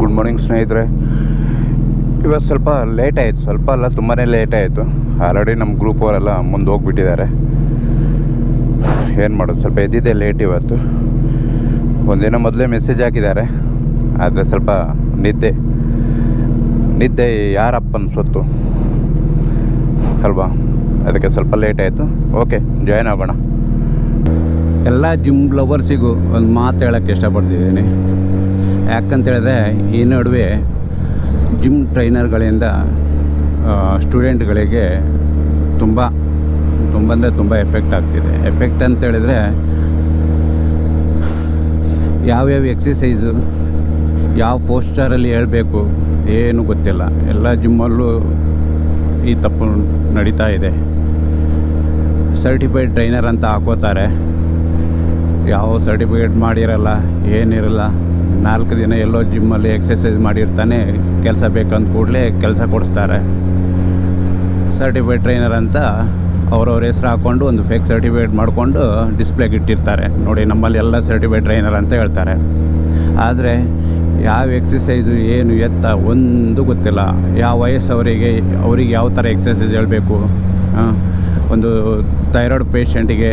Good morning ಸ್ನೇಹಿತರೆ. ಇವತ್ತು ಸ್ವಲ್ಪ ಲೇಟ್ ಆಯಿತು, ಸ್ವಲ್ಪ ಅಲ್ಲ ತುಂಬಾ ಲೇಟ್ ಆಯಿತು. ಆಲ್ರೆಡಿ ನಮ್ಮ ಗ್ರೂಪ್ ಅವರೆಲ್ಲ ಮುಂದೆ ಹೋಗ್ಬಿಟ್ಟಿದ್ದಾರೆ. ಏನು ಮಾಡೋದು, ಸ್ವಲ್ಪ ಎದ್ದಿದ್ದೆ ಲೇಟ್ ಇವತ್ತು. ಒಂದಿನ ಮೊದಲೇ ಮೆಸೇಜ್ ಹಾಕಿದ್ದಾರೆ, ಆದರೆ ಸ್ವಲ್ಪ ನಿದ್ದೆ. ನಿದ್ದೆ ಯಾರಪ್ಪನ ಸ್ವತ್ತು ಅಲ್ವಾ? ಅದಕ್ಕೆ ಸ್ವಲ್ಪ ಲೇಟ್ ಆಯಿತು. ಓಕೆ ಜಾಯ್ನ್ ಆಗೋಣ. ಎಲ್ಲ ಜಿಮ್ ಲವರ್ಸಿಗೂ ಒಂದು ಮಾತು ಹೇಳೋಕ್ಕೆ ಇಷ್ಟಪಡ್ತಿದ್ದೀನಿ. ಯಾಕಂತ ಹೇಳಿದ್ರೆ ಈ ನಡುವೆ ಜಿಮ್ ಟ್ರೈನರ್ಗಳಿಂದ ಸ್ಟೂಡೆಂಟ್ಗಳಿಗೆ ತುಂಬ ತುಂಬ ಅಂದರೆ ತುಂಬ ಎಫೆಕ್ಟ್ ಆಗ್ತಿದೆ. ಎಫೆಕ್ಟ್ ಅಂತ ಹೇಳಿದ್ರೆ ಯಾವ್ಯಾವ ಎಕ್ಸಸೈಸು ಯಾವ ಪೋಸ್ಟರಲ್ಲಿ ಹೇಳಬೇಕು ಏನು ಗೊತ್ತಿಲ್ಲ. ಎಲ್ಲ ಜಿಮ್ಮಲ್ಲೂ ಈ ತಪ್ಪು ನಡೀತಾ ಇದೆ. ಸರ್ಟಿಫೈಡ್ ಟ್ರೈನರ್ ಅಂತ ಹಾಕೋತಾರೆ. ಯಾವ ಸರ್ಟಿಫಿಕೇಟ್ ಮಾಡಿರಲ್ಲ, ಏನಿರಲ್ಲ. ನಾಲ್ಕು ದಿನ ಎಲ್ಲೋ ಜಿಮ್ಮಲ್ಲಿ ಎಕ್ಸಸೈಸ್ ಮಾಡಿರ್ತಾನೆ, ಕೆಲಸ ಬೇಕಂತ ಕೂಡಲೇ ಕೆಲಸ ಕೊಡಿಸ್ತಾರೆ. ಸರ್ಟಿಫೈಡ್ ಟ್ರೈನರ್ ಅಂತ ಅವರವ್ರ ಹೆಸ್ರು ಹಾಕ್ಕೊಂಡು ಒಂದು ಫೇಕ್ ಸರ್ಟಿಫಿಕೇಟ್ ಮಾಡಿಕೊಂಡು ಡಿಸ್ಪ್ಲೇಗೆ ಇಟ್ಟಿರ್ತಾರೆ. ನೋಡಿ, ನಮ್ಮಲ್ಲಿ ಎಲ್ಲ ಸರ್ಟಿಫೈಡ್ ಟ್ರೈನರ್ ಅಂತ ಹೇಳ್ತಾರೆ. ಆದರೆ ಯಾವ ಎಕ್ಸಸೈಸು ಏನು ಎತ್ತ ಒಂದು ಗೊತ್ತಿಲ್ಲ. ಯಾವ ವಯಸ್ಸವರಿಗೆ, ಅವರಿಗೆ ಯಾವ ಥರ ಎಕ್ಸಸೈಸ್ ಹೇಳಬೇಕು? ಒಂದು ಥೈರಾಯ್ಡ್ ಪೇಷಂಟಿಗೆ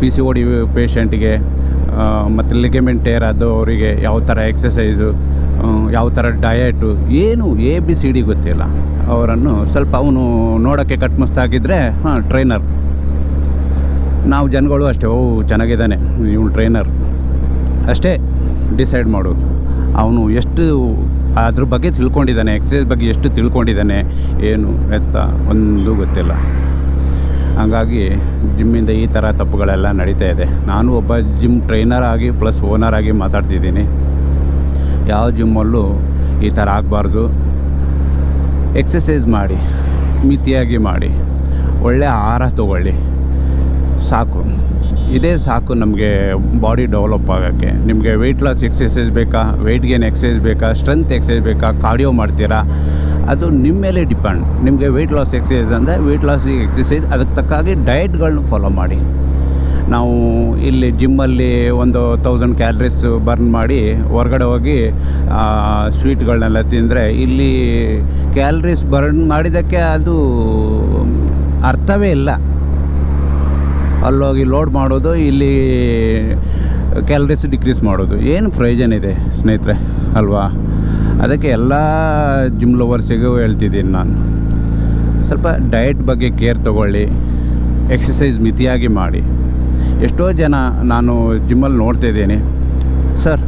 ಪಿ ಸಿ ಓ ಡಿ ಪೇಷಂಟಿಗೆ ಮತ್ತು ಲಿಗಮೆಂಟ್ ಏರ್ ಅದು ಅವರಿಗೆ ಯಾವ ಥರ ಎಕ್ಸಸೈಸು ಯಾವ ಥರ ಡಯಟು ಏನು ಎ ಬಿ ಸಿ ಡಿ ಗೊತ್ತಿಲ್ಲ. ಅವರನ್ನು ಸ್ವಲ್ಪ ಅವನು ನೋಡೋಕ್ಕೆ ಕಟ್ಮಸ್ತಾಗಿದ್ದರೆ ಹಾಂ ಟ್ರೈನರ್ ನಾವು ಜನಗಳು ಅಷ್ಟೇ, ಓ, ಚೆನ್ನಾಗಿದ್ದಾನೆ, ಇವನು ಟ್ರೈನರ್ ಅಷ್ಟೇ ಡಿಸೈಡ್ ಮಾಡೋದು. ಅವನು ಎಷ್ಟು ಅದ್ರ ಬಗ್ಗೆ ತಿಳ್ಕೊಂಡಿದ್ದಾನೆ ಎಕ್ಸಸೈಸ್ ಬಗ್ಗೆ ಎಷ್ಟು ತಿಳ್ಕೊಂಡಿದ್ದಾನೆ, ಏನು ಎತ್ತ ಒಂದು ಗೊತ್ತಿಲ್ಲ. ಹಾಗಾಗಿ ಜಿಮ್ಮಿಂದ ಈ ಥರ ತಪ್ಪುಗಳೆಲ್ಲ ನಡೀತಾ ಇದೆ. ನಾನು ಒಬ್ಬ ಜಿಮ್ ಟ್ರೈನರ್ ಆಗಿ ಪ್ಲಸ್ ಓನರ್ ಆಗಿ ಮಾತಾಡ್ತಿದ್ದೀನಿ. ಯಾವ ಜಿಮ್ಮಲ್ಲೂ ಈ ಥರ ಆಗಬಾರ್ದು. ಎಕ್ಸಸೈಸ್ ಮಾಡಿ, ಮಿತಿಯಾಗಿ ಮಾಡಿ ಒಳ್ಳೆಯ ಆಹಾರ ತಗೊಳ್ಳಿ. ಸಾಕು. ಇದೇ ಸಾಕು ನಮಗೆ ಬಾಡಿ ಡೆವಲಪ್ ಆಗೋಕ್ಕೆ. ನಿಮಗೆ ವೆಯ್ಟ್ ಲಾಸ್ ಎಕ್ಸಸೈಸ್ ಬೇಕಾ? ವೆಯ್ಟ್ ಗೇನ್ ಎಕ್ಸಸೈಸ್ ಬೇಕಾ? ಸ್ಟ್ರೆಂತ್ ಎಕ್ಸಸೈಸ್ ಬೇಕಾ? ಕಾರ್ಡಿಯೋ ಮಾಡ್ತೀರಾ? ಅದು ನಿಮ್ಮ ಮೇಲೆ ಡಿಪೆಂಡ್ ನಿಮಗೆ ವೆಯ್ಟ್ ಲಾಸ್ ಎಕ್ಸಸೈಸ್ ಅಂದರೆ ವೆಯ್ಟ್ ಲಾಸ್ ಎಕ್ಸಸೈಸ್ ಅದಕ್ಕೆ ತಕ್ಕಾಗಿ ಡಯಟ್ಗಳನ್ನ ಫಾಲೋ ಮಾಡಿ. ನಾವು ಇಲ್ಲಿ ಜಿಮ್ಮಲ್ಲಿ ಒಂದು ತೌಸಂಡ್ ಕ್ಯಾಲ್ರೀಸ್ ಬರ್ನ್ ಮಾಡಿ ಹೊರಗಡೆ ಹೋಗಿ ಸ್ವೀಟ್ಗಳನ್ನೆಲ್ಲ ತಿಂದರೆ ಇಲ್ಲಿ ಕ್ಯಾಲ್ರೀಸ್ ಬರ್ನ್ ಮಾಡಿದ್ದಕ್ಕೆ ಅದು ಅರ್ಥವೇ ಇಲ್ಲ. ಅಲ್ಲೋಗಿ ಲೋಡ್ ಮಾಡೋದು, ಇಲ್ಲಿ ಕ್ಯಾಲರೀಸ್ ಡಿಕ್ರೀಸ್ ಮಾಡೋದು. ಏನು ಪ್ರಯೋಜನ ಇದೆ ಸ್ನೇಹಿತರೆ? ಅಲ್ವಾ? ಅದಕ್ಕೆ ಎಲ್ಲ ಜಿಮ್ ಲವರ್ಸಿಗೂ ಹೇಳ್ತಿದ್ದೀನಿ ನಾನು. ಸ್ವಲ್ಪ ಡಯಟ್ ಬಗ್ಗೆ ಕೇರ್ ತಗೊಳ್ಳಿ ಎಕ್ಸಸೈಸ್ ಮಿತಿಯಾಗಿ ಮಾಡಿ. ಎಷ್ಟೋ ಜನ ನಾನು ಜಿಮ್ಮಲ್ಲಿ ನೋಡ್ತಾ ಇದ್ದೀನಿ. Sir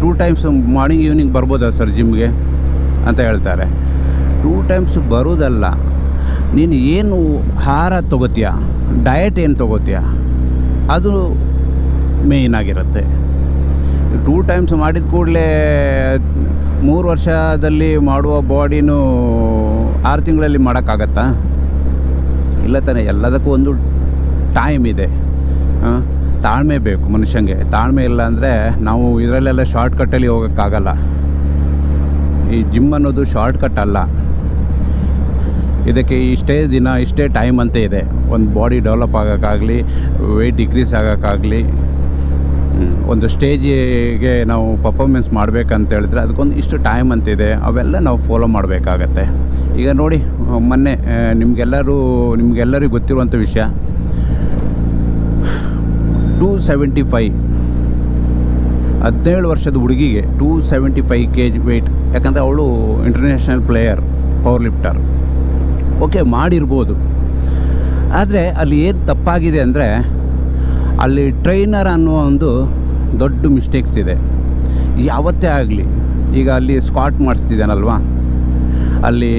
two times morning evening ಬರ್ಬೋದಾ ಸರ್ ಜಿಮ್ಗೆ ಅಂತ ಹೇಳ್ತಾರೆ. ಟೂ ಟೈಮ್ಸ್ ಬರೋದಲ್ಲ. ನೀನು ಏನು ಆಹಾರ ತೊಗೋತೀಯ? ಡಯಟ್ ಏನು ತೊಗೋತೀಯ? ಅದು ಮೇಯ್ನ್ ಆಗಿರುತ್ತೆ. ಟೂ ಟೈಮ್ಸ್ ಮಾಡಿದ ಕೂಡಲೇ ಮೂರು ವರ್ಷದಲ್ಲಿ ಮಾಡುವ ಬಾಡಿನೂ ಆರು ತಿಂಗಳಲ್ಲಿ ಮಾಡೋಕ್ಕಾಗತ್ತಾ? ಇಲ್ಲ ತಾನೆ, ಎಲ್ಲದಕ್ಕೂ ಒಂದು ಟೈಮ್ ಇದೆ. ತಾಳ್ಮೆ ಬೇಕು ಮನುಷ್ಯಂಗೆ. ತಾಳ್ಮೆ ಇಲ್ಲ ಅಂದರೆ ನಾವು ಇದರಲ್ಲೆಲ್ಲ ಶಾರ್ಟ್ಕಟ್ಟಲ್ಲಿ ಹೋಗೋಕ್ಕಾಗಲ್ಲ. ಈ ಜಿಮ್ ಅನ್ನೋದು ಶಾರ್ಟ್ಕಟ್ ಅಲ್ಲ. ಇದಕ್ಕೆ ಇಷ್ಟೇ ದಿನ, ಇಷ್ಟೇ ಟೈಮ್ ಅಂತ ಇದೆ. ಒಂದು ಬಾಡಿ ಡೆವಲಪ್ ಆಗೋಕ್ಕಾಗಲಿ ವೆಯ್ಟ್ ಡಿಕ್ರೀಸ್ ಆಗೋಕ್ಕಾಗಲಿ ಒಂದು ಸ್ಟೇಜಿಗೆ ನಾವು ಪರ್ಫಾರ್ಮೆನ್ಸ್ ಮಾಡಬೇಕಂತ ಹೇಳಿದ್ರೆ ಅದಕ್ಕೊಂದು ಇಷ್ಟು ಟೈಮ್ ಅಂತಿದೆ. ಅವೆಲ್ಲ ನಾವು ಫಾಲೋ ಮಾಡಬೇಕಾಗತ್ತೆ. ಈಗ ನೋಡಿ, ಮೊನ್ನೆ ನಿಮಗೆಲ್ಲರೂ, ನಿಮಗೆಲ್ಲರಿಗೂ ಗೊತ್ತಿರುವಂಥ ವಿಷಯ. ಟೂ ಸೆವೆಂಟಿ ಫೈ ಹದಿನೇಳು ವರ್ಷದ ಹುಡುಗಿಗೆ two seventy five K G weight ಯಾಕಂದರೆ ಅವಳು international player power lifter okay ಮಾಡಿರ್ಬೋದು. ಆದರೆ ಅಲ್ಲಿ ಏನು ತಪ್ಪಾಗಿದೆ ಅಂದರೆ ಅಲ್ಲಿ ಟ್ರೈನರ್ ಅನ್ನೋ ಒಂದು ದೊಡ್ಡ ಮಿಸ್ಟೇಕ್ಸ್ ಇದೆ. ಯಾವತ್ತೇ ಆಗಲಿ, ಈಗ ಅಲ್ಲಿ ಸ್ಕ್ವಾಟ್ ಮಾಡಿಸ್ತಿದ್ದಾನಲ್ವಾ? ಅಲ್ಲಿ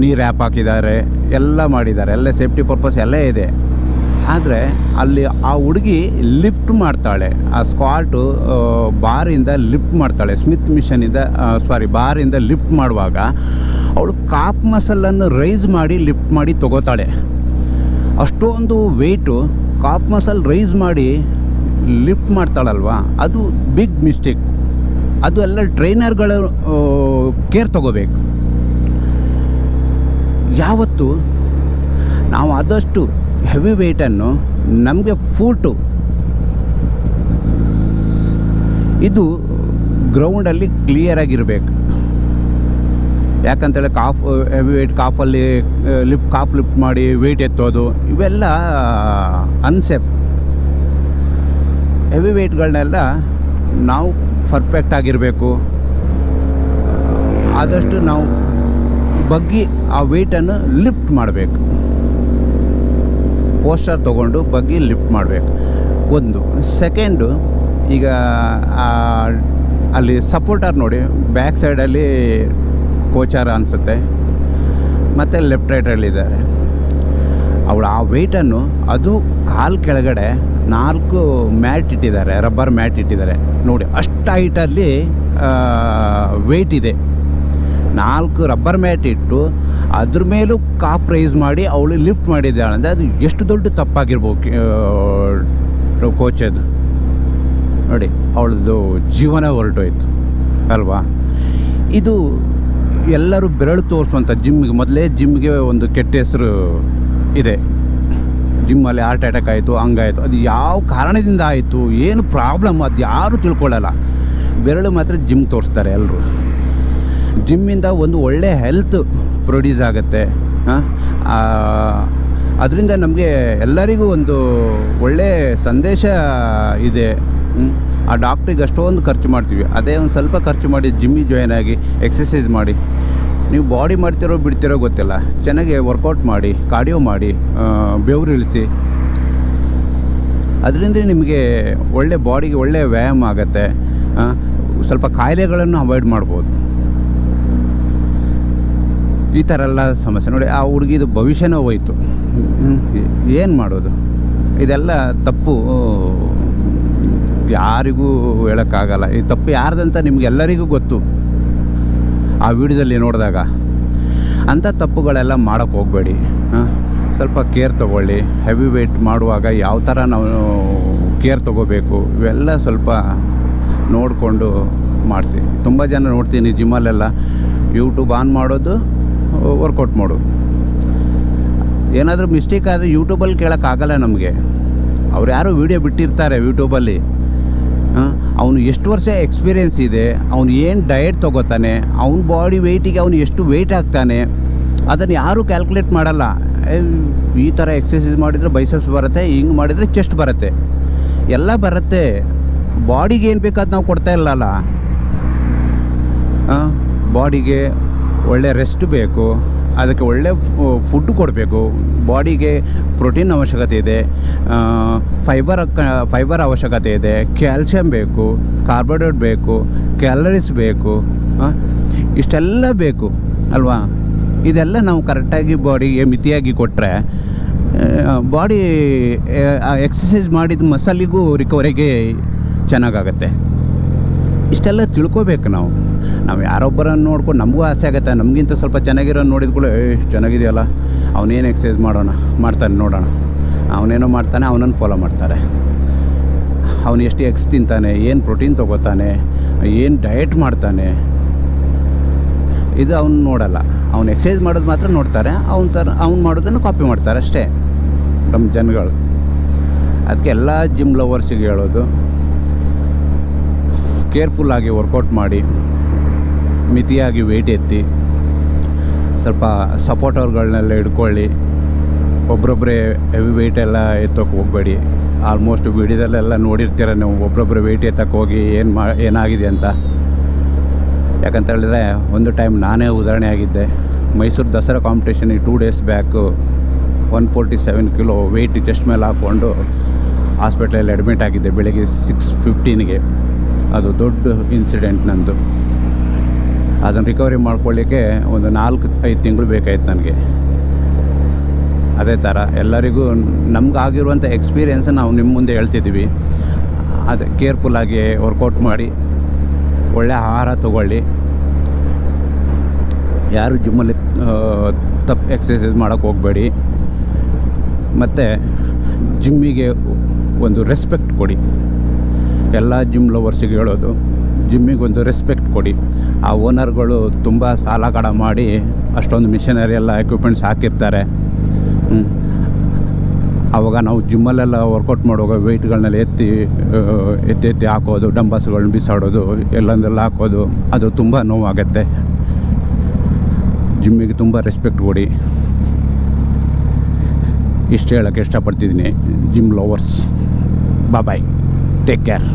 ನೀರು ಆ್ಯಪ್ ಹಾಕಿದ್ದಾರೆ, ಎಲ್ಲ ಮಾಡಿದ್ದಾರೆ, ಎಲ್ಲ ಸೇಫ್ಟಿ ಪರ್ಪಸ್ ಎಲ್ಲ ಇದೆ. ಆದರೆ ಅಲ್ಲಿ ಆ ಹುಡುಗಿ ಲಿಫ್ಟ್ ಮಾಡ್ತಾಳೆ, ಆ ಸ್ಕ್ವಾಟು ಬಾರಿಂದ ಲಿಫ್ಟ್ ಮಾಡ್ತಾಳೆ ಸ್ಮಿತ್ ಮಿಷನಿಂದ ಸಾರಿ ಬಾರಿಂದ ಲಿಫ್ಟ್ ಮಾಡುವಾಗ ಅವಳು ಕಾಪ್ ಮಸಲನ್ನು ರೈಸ್ ಮಾಡಿ ಲಿಫ್ಟ್ ಮಾಡಿ ತಗೋತಾಳೆ. ಅಷ್ಟೊಂದು ವೆಯ್ಟು ಕಾಪ್ ಮಸಲ್ ರೈಸ್ ಮಾಡಿ ಲಿಫ್ಟ್ ಮಾಡ್ತಾಳಲ್ವಾ? ಅದು ಬಿಗ್ ಮಿಸ್ಟೇಕ್ ಅದು ಎಲ್ಲ ಟ್ರೈನರ್ಗಳು ಕೇರ್ ತಗೋಬೇಕು. ಯಾವತ್ತು? ನಾವು ಆದಷ್ಟು ಹೆವಿ ವೆಯ್ಟನ್ನು ನಮಗೆ ಫೂಟು ಇದು ಗ್ರೌಂಡಲ್ಲಿ ಕ್ಲಿಯರಾಗಿರಬೇಕು ಯಾಕಂತೇಳಿ ಕಾಫ್ ಹೆವಿ ವೆಯ್ಟ್ ಕಾಫಲ್ಲಿ ಲಿಫ್ಟ್ ಕಾಫ್ ಲಿಫ್ಟ್ ಮಾಡಿ ವೆಯ್ಟ್ ಎತ್ತೋದು, ಇವೆಲ್ಲ ಅನ್ಸೇಫ್ ಹೆವಿ ವೆಯ್ಟ್ಗಳನ್ನೆಲ್ಲ ನಾವು ಪರ್ಫೆಕ್ಟ್ ಆಗಿರಬೇಕು. ಆದಷ್ಟು ನಾವು ಬಗ್ಗಿ ಆ ವೆಯ್ಟನ್ನು ಲಿಫ್ಟ್ ಮಾಡಬೇಕು. ಪೋಸ್ಟರ್ ತೊಗೊಂಡು ಬಗ್ಗಿ ಲಿಫ್ಟ್ ಮಾಡಬೇಕು. ಒಂದು. ಸೆಕೆಂಡು ಈಗ ಅಲ್ಲಿ ಸಪೋರ್ಟರ್ ನೋಡಿ ಬ್ಯಾಕ್ ಸೈಡಲ್ಲಿ ಕೋಚಾರ ಅನಿಸುತ್ತೆ. ಮತ್ತು ಲೆಫ್ಟ್ ರೈಟಲ್ಲಿದ್ದಾರೆ ಅವಳು ಆ ವೆಯ್ಟನ್ನು ಅದು ಕಾಲು ಕೆಳಗಡೆ ನಾಲ್ಕು ಮ್ಯಾಟ್ ಇಟ್ಟಿದ್ದಾರೆ, ರಬ್ಬರ್ ಮ್ಯಾಟ್ ಇಟ್ಟಿದ್ದಾರೆ. ನೋಡಿ, ಅಷ್ಟು ಹೈಟಲ್ಲಿ ವೆಯ್ಟ್ ಇದೆ. ನಾಲ್ಕು ರಬ್ಬರ್ ಮ್ಯಾಟ್ ಇಟ್ಟು ಅದ್ರ ಮೇಲೂ ಕಾಫ್ ರೈಸ್ ಮಾಡಿ ಅವಳು ಲಿಫ್ಟ್ ಮಾಡಿದ್ದಾಳೆ ಅಂದರೆ ಅದು ಎಷ್ಟು ದೊಡ್ಡ ತಪ್ಪಾಗಿರ್ಬೋದು ಕೋಚದು ನೋಡಿ ಅವಳದು ಜೀವನ ಹೊರಟೋಯ್ತು, ಅಲ್ವಾ? ಇದು ಎಲ್ಲರೂ ಬೆರಳು ತೋರಿಸುವಂಥ ಜಿಮ್ಗೆ ಮೊದಲೇ ಜಿಮ್ಗೆ ಒಂದು ಕೆಟ್ಟ ಹೆಸರು ಇದೆ. ಜಿಮ್ಮಲ್ಲಿ ಹಾರ್ಟ್ ಅಟ್ಯಾಕ್ ಆಯಿತು ಹಂಗಾಯಿತು ಅದು ಯಾವ ಕಾರಣದಿಂದ ಆಯಿತು, ಏನು ಪ್ರಾಬ್ಲಮ್ ಅದು ಯಾರೂ ತಿಳ್ಕೊಳ್ಳಲ್ಲ. ಬೆರಳು ಮಾತ್ರ ಜಿಮ್ ತೋರಿಸ್ತಾರೆ ಎಲ್ಲರೂ ಜಿಮ್ಮಿಂದ ಒಂದು ಒಳ್ಳೆ ಹೆಲ್ತ್ ಪ್ರೊಡ್ಯೂಸ್ ಆಗುತ್ತೆ. ಅದರಿಂದ ನಮಗೆ ಎಲ್ಲರಿಗೂ ಒಂದು ಒಳ್ಳೆ ಸಂದೇಶ ಇದೆ. ಆ ಡಾಕ್ಟ್ರಿಗೆ ಅಷ್ಟೊಂದು ಖರ್ಚು ಮಾಡ್ತೀವಿ. ಅದೇ ಒಂದು ಸ್ವಲ್ಪ ಖರ್ಚು ಮಾಡಿ ಜಿಮ್ಮಿಗೆ ಜಾಯ್ನ್ ಆಗಿ ಎಕ್ಸಸೈಸ್ ಮಾಡಿ. ನೀವು ಬಾಡಿ ಮಾಡ್ತಿರೋ ಬಿಡ್ತಿರೋ ಗೊತ್ತಿಲ್ಲ. ಚೆನ್ನಾಗಿ ವರ್ಕೌಟ್ ಮಾಡಿ ಕಾರ್ಡಿಯೋ ಮಾಡಿ ಬೆವ್ರು ಇಳಿಸಿ. ಅದರಿಂದ ನಿಮಗೆ ಒಳ್ಳೆ ಬಾಡಿಗೆ ಒಳ್ಳೆಯ ವ್ಯಾಯಾಮ ಆಗುತ್ತೆ. ಸ್ವಲ್ಪ ಕಾಯಿಲೆಗಳನ್ನು ಅವಾಯ್ಡ್ ಮಾಡ್ಬೋದು. ಈ ಥರ ಎಲ್ಲ ಸಮಸ್ಯೆ. ನೋಡಿ, ಆ ಹುಡುಗಿದು ಭವಿಷ್ಯನೂ ಹೋಯ್ತು. ಏನು ಮಾಡೋದು? ಇದೆಲ್ಲ ತಪ್ಪು. ಯಾರಿಗೂ ಹೇಳೋಕ್ಕಾಗಲ್ಲ. ಈ ತಪ್ಪು ಯಾರ್ದಂತ ನಿಮಗೆಲ್ಲರಿಗೂ ಗೊತ್ತು. ಆ ವಿಡಿಯೋದಲ್ಲಿ ನೋಡಿದಾಗ ಅಂಥ ತಪ್ಪುಗಳೆಲ್ಲ ಮಾಡೋಕ್ಕೆ ಹೋಗಬೇಡಿ. ಸ್ವಲ್ಪ ಕೇರ್ ತೊಗೊಳ್ಳಿ. ಹೆವಿ ವೆಯ್ಟ್ ಮಾಡುವಾಗ ಯಾವ ಥರ ನಾವು ಕೇರ್ ತೊಗೋಬೇಕು? ಇವೆಲ್ಲ ಸ್ವಲ್ಪ ನೋಡಿಕೊಂಡು ಮಾಡಿಸಿ. ತುಂಬ ಜನ ನೋಡ್ತೀನಿ ಜಿಮ್ಮಲ್ಲೆಲ್ಲ. ಯೂಟ್ಯೂಬ್ ಆನ್ ಮಾಡೋದು ವರ್ಕೌಟ್ ಮಾಡು ಏನಾದರೂ ಮಿಸ್ಟೇಕ್ ಆದರೆ ಯೂಟ್ಯೂಬಲ್ಲಿ ಕೇಳೋಕ್ಕಾಗಲ್ಲ ನಮಗೆ. ಅವ್ರು ಯಾರು ವೀಡಿಯೋ ಬಿಟ್ಟಿರ್ತಾರೆ ಯೂಟ್ಯೂಬಲ್ಲಿ ಅವನು ಎಷ್ಟು ವರ್ಷ ಎಕ್ಸ್ಪೀರಿಯೆನ್ಸ್ ಇದೆ, ಅವನು ಏನು ಡಯಟ್ ತೊಗೋತಾನೆ, ಅವನ ಬಾಡಿ ವೆಯ್ಟಿಗೆ ಅವನು ಎಷ್ಟು ವೆಯ್ಟ್ ಆಗ್ತಾನೆ ಅದನ್ನು ಯಾರೂ ಕ್ಯಾಲ್ಕುಲೇಟ್ ಮಾಡಲ್ಲ. ಈ ಥರ ಎಕ್ಸಸೈಸ್ ಮಾಡಿದರೆ ಬೈಸಪ್ಸ್ ಬರುತ್ತೆ, ಹಿಂಗೆ ಮಾಡಿದರೆ ಚೆಸ್ಟ್ ಬರುತ್ತೆ. ಎಲ್ಲ ಬರುತ್ತೆ. ಬಾಡಿಗೆ ಏನು ಬೇಕಾದ ನಾವು ಕೊಡ್ತಾ ಇಲ್ಲಲ್ಲ. ಬಾಡಿಗೆ ಒಳ್ಳೆ ರೆಸ್ಟ್ ಬೇಕು, ಅದಕ್ಕೆ ಒಳ್ಳೆ ಫುಡ್ ಕೊಡಬೇಕು. ಬಾಡಿಗೆ ಪ್ರೋಟೀನ್ ಅವಶ್ಯಕತೆ ಇದೆ ಫೈಬರ್ ಫೈಬರ್ ಅವಶ್ಯಕತೆ ಇದೆ, ಕ್ಯಾಲ್ಸಿಯಂ ಬೇಕು, ಕಾರ್ಬೋಹೈಡ್ರೇಟ್ ಬೇಕು, ಕ್ಯಾಲರೀಸ್ ಬೇಕು ಇಷ್ಟೆಲ್ಲ ಬೇಕು, ಅಲ್ವಾ? ಇದೆಲ್ಲ ನಾವು ಕರೆಕ್ಟಾಗಿ ಬಾಡಿಗೆ ಮಿತಿಯಾಗಿ ಕೊಟ್ಟರೆ ಬಾಡಿ ಎಕ್ಸಸೈಸ್ ಮಾಡಿದ ಮಸಲಿಗೂ ರಿಕವರಿಗೆ ಚೆನ್ನಾಗಾಗತ್ತೆ. ಇಷ್ಟೆಲ್ಲ ತಿಳ್ಕೊಬೇಕು ನಾವು. ನಾವು ಯಾರೊಬ್ಬರನ್ನು ನೋಡ್ಕೊಂಡು ನಮಗೂ ಆಸೆ ಆಗುತ್ತೆ, ನಮಗಿಂತ ಸ್ವಲ್ಪ ಚೆನ್ನಾಗಿರೋ ಕೂಡ ಏ ಚೆನ್ನಾಗಿದೆಯಲ್ಲ, ಅವನೇನು ಎಕ್ಸಸೈಸ್ ಮಾಡೋಣ, ಮಾಡ್ತಾನೆ ನೋಡೋಣ. ಅವನೇನೋ ಮಾಡ್ತಾನೆ, ಅವನನ್ನು ಫಾಲೋ ಮಾಡ್ತಾರೆ. ಅವನು ಎಷ್ಟು ಎಕ್ಸ್ ತಿಂತಾನೆ, ಏನು ಪ್ರೋಟೀನ್ ತೊಗೋತಾನೆ, ಏನು ಡಯಟ್ ಮಾಡ್ತಾನೆ, ಇದು ಅವ್ನು ನೋಡಲ್ಲ. ಅವ್ನು ಎಕ್ಸಸೈಸ್ ಮಾಡೋದು ಮಾತ್ರ ನೋಡ್ತಾರೆ, ಅವ್ನ ಥರ ಅವ್ನು ಮಾಡೋದನ್ನು ಕಾಪಿ ಮಾಡ್ತಾರೆ ಅಷ್ಟೇ ನಮ್ಮ ಜನಗಳು. ಅದಕ್ಕೆ ಎಲ್ಲ ಜಿಮ್ ಲವರ್ಸಿಗೆ ಹೇಳೋದು ಕೇರ್ಫುಲ್ಲಾಗಿ ವರ್ಕೌಟ್ ಮಾಡಿ, ಮಿತಿಯಾಗಿ ವೆಯ್ಟ್ ಎತ್ತಿ, ಸ್ವಲ್ಪ ಸಪೋರ್ಟರ್ಗಳನ್ನೆಲ್ಲ ಹಿಡ್ಕೊಳ್ಳಿ. ಒಬ್ರೊಬ್ಬರೇ ಹೆವಿ ವೆಯ್ಟ್ ಎಲ್ಲ ಎತ್ತೋಕೆ ಹೋಗಬೇಡಿ. ಆಲ್ಮೋಸ್ಟ್ ವಿಡಿಯೋದಲ್ಲೆಲ್ಲ ನೋಡಿರ್ತೀರ ನೀವು ಒಬ್ರೊಬ್ಬರು ವೆಯ್ಟ್ ಎತ್ತಕ್ಕೆ ಹೋಗಿ ಏನು ಮಾ, ಏನಾಗಿದೆ ಅಂತ. ಯಾಕಂತ ಹೇಳಿದ್ರೆ, ಒಂದು ಟೈಮ್ ನಾನೇ ಉದಾಹರಣೆ ಆಗಿದ್ದೆ. Mysuru Dasara ಕಾಂಪಿಟೇಷನಿಗೆ two days back one forty seven kilo weight chest ಮೇಲೆ ಹಾಕ್ಕೊಂಡು ಹಾಸ್ಪಿಟ್ಲಲ್ಲಿ ಅಡ್ಮಿಟ್ ಆಗಿದ್ದೆ, ಬೆಳಗ್ಗೆ ಸಿಕ್ಸ್ ಫಿಫ್ಟೀನ್ಗೆ ಅದು ದೊಡ್ಡ ಇನ್ಸಿಡೆಂಟ್ ನಂದು. ಅದನ್ನು ರಿಕವರಿ ಮಾಡ್ಕೊಳ್ಳಿಕ್ಕೆ ಒಂದು ನಾಲ್ಕು, ಐದು ತಿಂಗಳು ಬೇಕಾಯ್ತು ನನಗೆ. ಅದೇ ಥರ ಎಲ್ಲರಿಗೂ ನಮಗಾಗಿರುವಂಥ ಎಕ್ಸ್ಪೀರಿಯೆನ್ಸ್ ನಾವು ನಿಮ್ಮ ಮುಂದೆ ಹೇಳ್ತಿದ್ದೀವಿ. ಅದು ಕೇರ್ಫುಲ್ಲಾಗಿ ವರ್ಕೌಟ್ ಮಾಡಿ, ಒಳ್ಳೆ ಆಹಾರ ತಗೊಳ್ಳಿ. ಯಾರು ಜಿಮ್ಮಲ್ಲಿ ತಪ್ಪು ಎಕ್ಸಸೈಸ್ ಮಾಡೋಕ್ಕೆ ಹೋಗಬೇಡಿ. ಮತ್ತು ಜಿಮ್ಮಿಗೆ ಒಂದು ರೆಸ್ಪೆಕ್ಟ್ ಕೊಡಿ. ಎಲ್ಲ ಜಿಮ್ ಲವರ್ಸಿಗೆ ಹೇಳೋದು ಜಿಮ್ಮಿಗೆ ಒಂದು ರೆಸ್ಪೆಕ್ಟ್ ಕೊಡಿ. ಆ ಓನರ್ಗಳು ತುಂಬ ಸಾಲ ಕಡ ಮಾಡಿ ಅಷ್ಟೊಂದು ಮಿಷನರಿ ಎಲ್ಲ ಎಕ್ವಿಪ್ಮೆಂಟ್ಸ್ ಹಾಕಿರ್ತಾರೆ. ಆವಾಗ ನಾವು ಜಿಮ್ಮಲ್ಲೆಲ್ಲ ವರ್ಕೌಟ್ ಮಾಡುವಾಗ ವೆಯ್ಟ್ಗಳನ್ನೆಲ್ಲ ಎತ್ತಿ ಎತ್ತಿ ಎತ್ತಿ ಹಾಕೋದು ಡಂಬಸ್ಗಳನ್ನ ಬಿಸಾಡೋದು, ಎಲ್ಲಂದೆಲ್ಲ ಹಾಕೋದು, ಅದು ತುಂಬ ನೋವಾಗತ್ತೆ. ಜಿಮ್ಮಿಗೆ ತುಂಬ ರೆಸ್ಪೆಕ್ಟ್ ಕೊಡಿ. ಇಷ್ಟು ಹೇಳೋಕ್ಕೆ ಇಷ್ಟಪಡ್ತಿದ್ದೀನಿ gym lovers bye take care